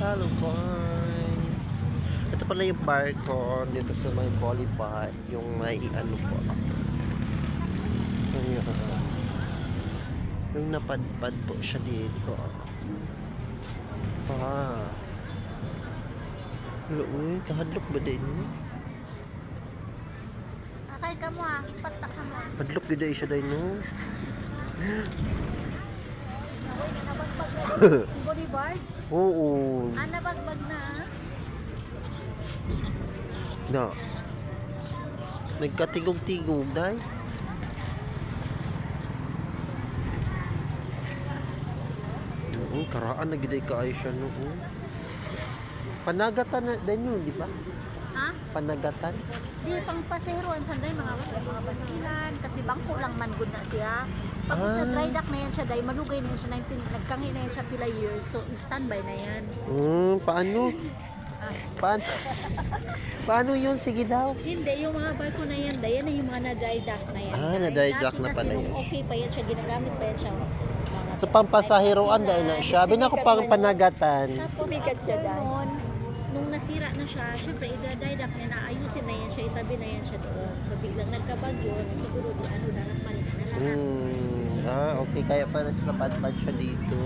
Hello guys! Ito pala yung barko dito sa may Qualify, yung may ano po. Yung, uh, yung napadpad po siya dito. Ah. Hello, uy, kahadlok ba din? Akay ka mo ah, patak ka mo ah. Hadlok din siya din, no? Uy, nanabagbag na yung body barge. Oo. Ah, nabagbag na ah. Na. Nagkatigog-tigog, day. Oo, karaan na giday kaayo siya noon. Panagatan na din yun, di ba? Panagatan. Di pang paseroan sanday mga mga basilan kasi bangko lang man gud na siya. Pag Ah. sa dry dock na yan siya day malugay na yan siya 19 nagkangi na yan siya pila years so standby na yan. Hmm, paano? Paano? paano yun? Sige daw. Hindi yung mga barko na yan day yan na yung mga na dry dock na yan. Ah, na-dry dock na pala yan. Okay pa yan siya ginagamit pa yan siya. Mga Sa pampasahiroan dahil na siya. Sabi na ko pang panagatan. Tapos Bigat siya dahil. Nun, nung nasira na siya, syempre idadaydak niya na ayusin na yan siya, itabi na yan siya doon. So biglang nagkabagyo, siguro di ano na nakmalit na lahat. Hmm. Ah, okay. Kaya pala sila padpad siya dito.